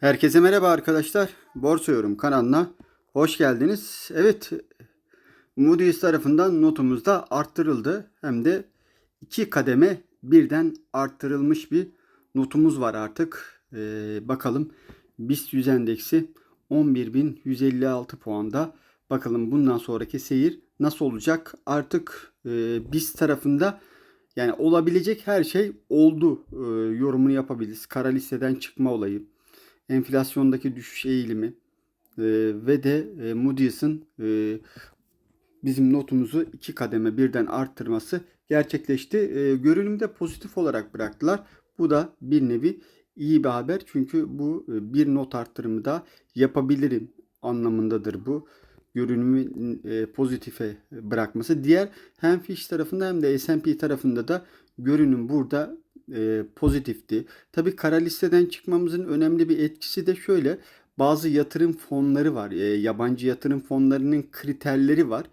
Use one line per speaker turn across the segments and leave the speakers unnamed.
Herkese merhaba arkadaşlar. Borsa Yorum kanalına hoş geldiniz. Evet, Moody's tarafından notumuz da arttırıldı. Hem de iki kademe birden arttırılmış bir notumuz var artık. Ee, bakalım BIST 100 endeksi 11.156 puanda. Bakalım bundan sonraki seyir nasıl olacak? Artık e, BIST tarafında yani olabilecek her şey oldu e, yorumunu yapabiliriz. Kara listeden çıkma olayı, enflasyondaki düşüş eğilimi e, ve de e, Moody's'ın e, bizim notumuzu iki kademe birden arttırması gerçekleşti. E, görünümde pozitif olarak bıraktılar. Bu da bir nevi iyi bir haber. Çünkü bu e, bir not arttırımı da yapabilirim anlamındadır bu. Görünümü e, pozitife bırakması. Diğer hem Fitch tarafında hem de S&P tarafında da görünüm burada e, pozitifti. Tabii kara listeden çıkmamızın önemli bir etkisi de şöyle. Bazı yatırım fonları var. E, yabancı yatırım fonlarının kriterleri var.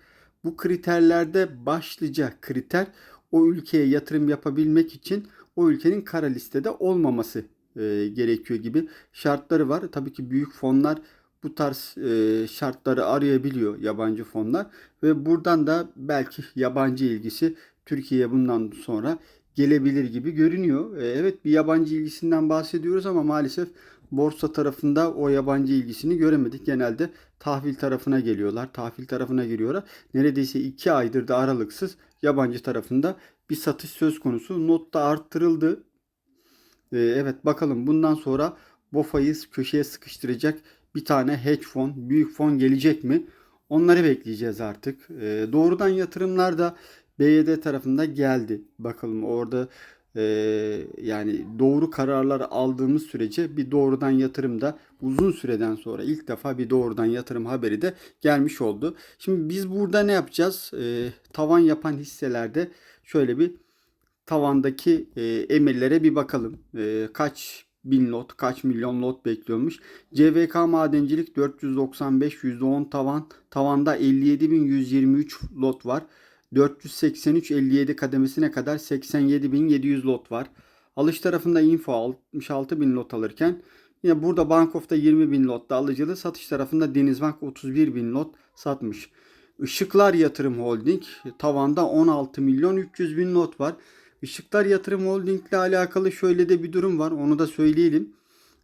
Bu kriterlerde başlıca kriter o ülkeye yatırım yapabilmek için o ülkenin kara listede olmaması e, gerekiyor gibi şartları var. Tabii ki büyük fonlar bu tarz e, şartları arayabiliyor yabancı fonlar ve buradan da belki yabancı ilgisi Türkiye'ye bundan sonra gelebilir gibi görünüyor. E, evet bir yabancı ilgisinden bahsediyoruz ama maalesef borsa tarafında o yabancı ilgisini göremedik. Genelde tahvil tarafına geliyorlar. Tahvil tarafına giriyorlar. Neredeyse 2 aydır da aralıksız yabancı tarafında bir satış söz konusu. Not da arttırıldı. E, evet bakalım bundan sonra BOFA'yı köşeye sıkıştıracak bir tane hedge fon, büyük fon gelecek mi? Onları bekleyeceğiz artık. E, doğrudan yatırımlar da BYD tarafında geldi. Bakalım orada e, yani doğru kararlar aldığımız sürece bir doğrudan yatırım da uzun süreden sonra ilk defa bir doğrudan yatırım haberi de gelmiş oldu. Şimdi biz burada ne yapacağız? E, tavan yapan hisselerde şöyle bir tavandaki e, emirlere bir bakalım. E, kaç bin lot, kaç milyon lot bekliyormuş. CVK Madencilik 495 %10 tavan. Tavanda 57.123 lot var. 483-57 kademesine kadar 87.700 lot var. Alış tarafında info 66.000 lot alırken yine burada Bankof'ta 20.000 lotta alıcılı. Satış tarafında Denizbank 31.000 lot satmış. Işıklar Yatırım Holding tavanda 16 milyon 300 bin lot var. Işıklar Yatırım Holding ile alakalı şöyle de bir durum var. Onu da söyleyelim.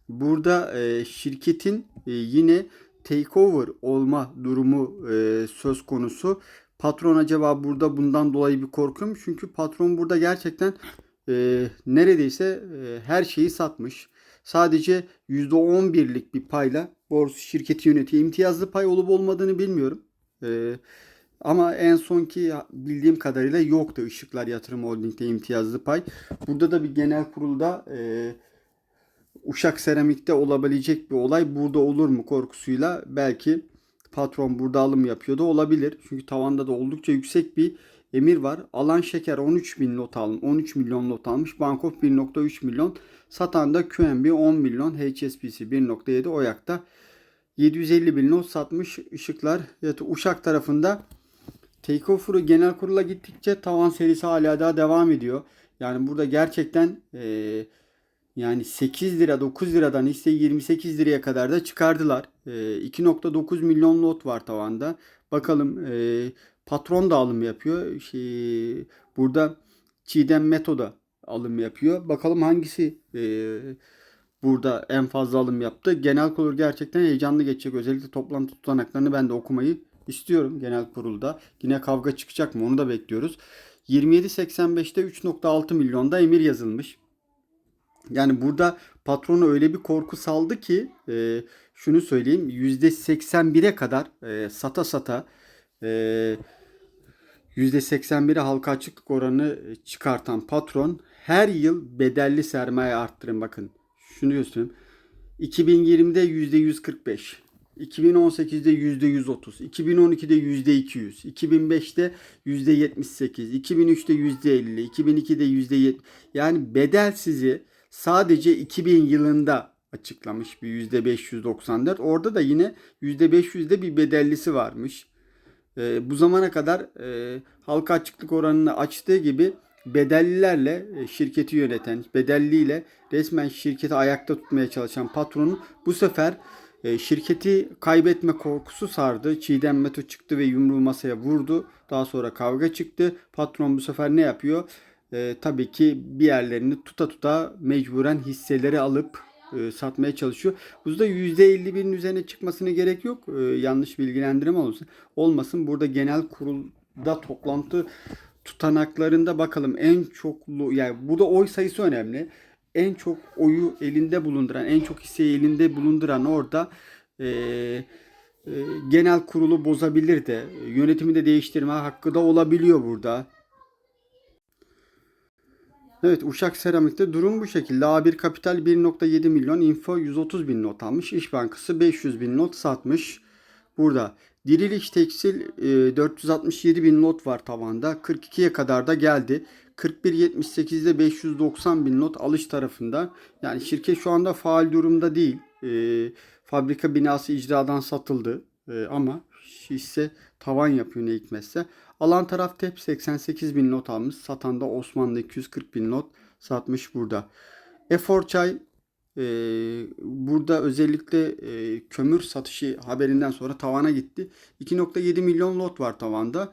Burada e, şirketin e, yine takeover olma durumu e, söz konusu. Patron acaba burada bundan dolayı bir korkuyor mu? Çünkü patron burada gerçekten e, neredeyse e, her şeyi satmış. Sadece %11'lik bir payla borsa şirketi yönetiyor. İmtiyazlı pay olup olmadığını bilmiyorum. E, ama en sonki bildiğim kadarıyla yoktu Işıklar Yatırım Holding'de imtiyazlı pay. Burada da bir genel kurulda e, Uşak Seramik'te olabilecek bir olay burada olur mu korkusuyla belki patron burada alım yapıyor da olabilir. Çünkü tavanda da oldukça yüksek bir emir var. Alan şeker 13 bin lot almış. 13 milyon lot almış. Bankof 1.3 milyon. Satan da QNB 10 milyon. HSBC 1.7 Oyak'ta 750 bin lot satmış ışıklar. Evet, Uşak tarafında Takeover'ı genel kurula gittikçe tavan serisi hala daha devam ediyor. Yani burada gerçekten eee yani 8 lira 9 liradan hisse 28 liraya kadar da çıkardılar. E, 2.9 milyon lot var tavanda. Bakalım e, patron da alım yapıyor. Şey, burada Çiğdem Metoda alım yapıyor. Bakalım hangisi e, burada en fazla alım yaptı. Genel kurul gerçekten heyecanlı geçecek. Özellikle toplantı tutanaklarını ben de okumayı istiyorum genel kurulda. Yine kavga çıkacak mı onu da bekliyoruz. 27.85'te 3.6 milyonda emir yazılmış. Yani burada patronu öyle bir korku saldı ki e, şunu söyleyeyim %81'e kadar e, sata sata e, %81'e halka açıklık oranı çıkartan patron her yıl bedelli sermaye arttırın bakın. Şunu göstereyim. 2020'de %145, 2018'de %130, 2012'de %200, 2005'te %78, 2003'te %50, 2002'de %70 yani bedel sizi sadece 2000 yılında açıklamış bir %594. Orada da yine %500'de bir bedellisi varmış. E, bu zamana kadar e, halka açıklık oranını açtığı gibi bedellilerle e, şirketi yöneten, bedelliyle resmen şirketi ayakta tutmaya çalışan patronu bu sefer e, şirketi kaybetme korkusu sardı. Çiğdem Meto çıktı ve yumruğu masaya vurdu. Daha sonra kavga çıktı. Patron bu sefer ne yapıyor? E, tabii ki bir yerlerini tuta tuta mecburen hisseleri alıp e, satmaya çalışıyor. Burada %51'in üzerine çıkmasına gerek yok. E, yanlış bilgilendirme olsun. Olmasın. Burada genel kurulda toplantı tutanaklarında bakalım en çoklu yani burada oy sayısı önemli. En çok oyu elinde bulunduran, en çok hisseyi elinde bulunduran orada e, e, genel kurulu bozabilir de yönetimi de değiştirme hakkı da olabiliyor burada. Evet Uşak Seramik'te durum bu şekilde. A1 Kapital 1.7 milyon, Info 130 bin not almış. İş Bankası 500 bin not satmış. Burada Diriliş Tekstil e, 467 bin not var tavanda. 42'ye kadar da geldi. 41.78'de 590 bin not alış tarafında. Yani şirket şu anda faal durumda değil. E, fabrika binası icradan satıldı. E, ama hisse tavan yapıyor ne hikmetse. Alan taraf TEP 88 bin not almış. Satan da Osmanlı 240 bin not satmış burada. Efor Çay e, burada özellikle e, kömür satışı haberinden sonra tavana gitti. 2.7 milyon lot var tavanda.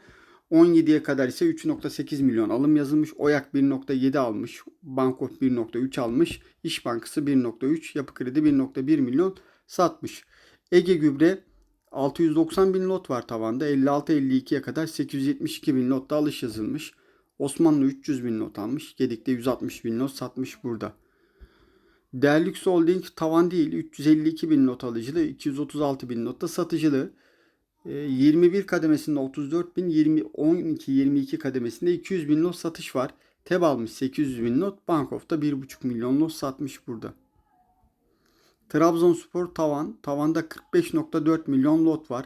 17'ye kadar ise 3.8 milyon alım yazılmış. Oyak 1.7 almış. Bankof 1.3 almış. İş Bankası 1.3. Yapı Kredi 1.1 milyon satmış. Ege Gübre 690 bin lot var tavanda. 56-52'ye kadar 872 bin lotta alış yazılmış. Osmanlı 300 bin lot almış. Gedik'te 160 bin lot satmış burada. Derlux Holding tavan değil 352 bin not alıcılı 236 bin notta satıcılı. 21 kademesinde 34 bin 20, 12 22 kademesinde 200 bin not satış var. Teb almış 800 bin not. Bankof'ta 1,5 milyon not satmış burada. Trabzonspor tavan. Tavanda 45.4 milyon lot var.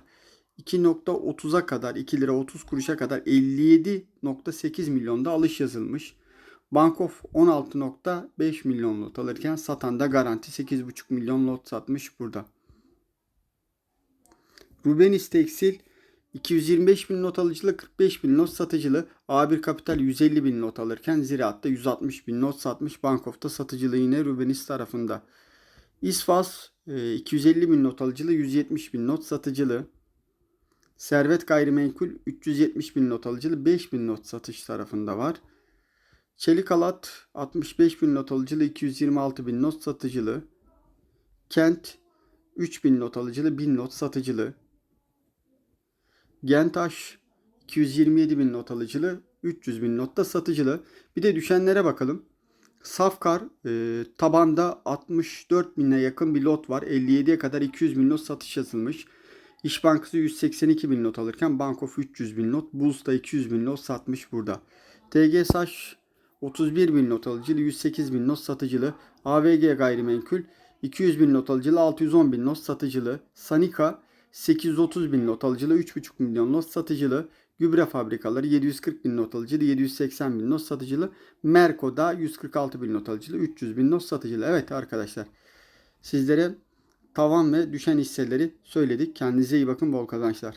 2.30'a kadar 2 lira 30 kuruşa kadar 57.8 milyonda alış yazılmış. Bankof 16.5 milyon lot alırken satan da garanti 8.5 milyon lot satmış burada. Rubenis Tekstil 225 bin not alıcılı 45 bin not satıcılı A1 Kapital 150 bin not alırken Ziraat'ta 160 bin not satmış Bankof'ta satıcılığı yine Rubenis tarafında. İsfas 250 bin not alıcılı 170 bin not satıcılı. Servet Gayrimenkul 370 bin not alıcılı 5 bin not satış tarafında var. Çelik Alat 65 bin not alıcılı 226 bin not satıcılı. Kent 3 bin not alıcılı 1000 not satıcılı. Gentaş 227 bin not alıcılı 300 bin notta satıcılı. Bir de düşenlere bakalım. Safkar e, tabanda 64 bine yakın bir lot var. 57'ye kadar 200 bin lot satış yazılmış. İş Bankası 182 bin not alırken Bankof 300 bin not. Bulls da 200 bin not satmış burada. TG Saç 31 bin not alıcılı 108 bin not satıcılı. AVG Gayrimenkul 200 bin not alıcılı 610 bin not satıcılı. Sanika 830 bin not alıcılı 3,5 milyon not satıcılı. Gübre fabrikaları 740 bin not alıcılı 780 bin not satıcılı. Merko'da 146 bin not alıcılı 300 bin not satıcılı. Evet arkadaşlar sizlere tavan ve düşen hisseleri söyledik. Kendinize iyi bakın bol kazançlar.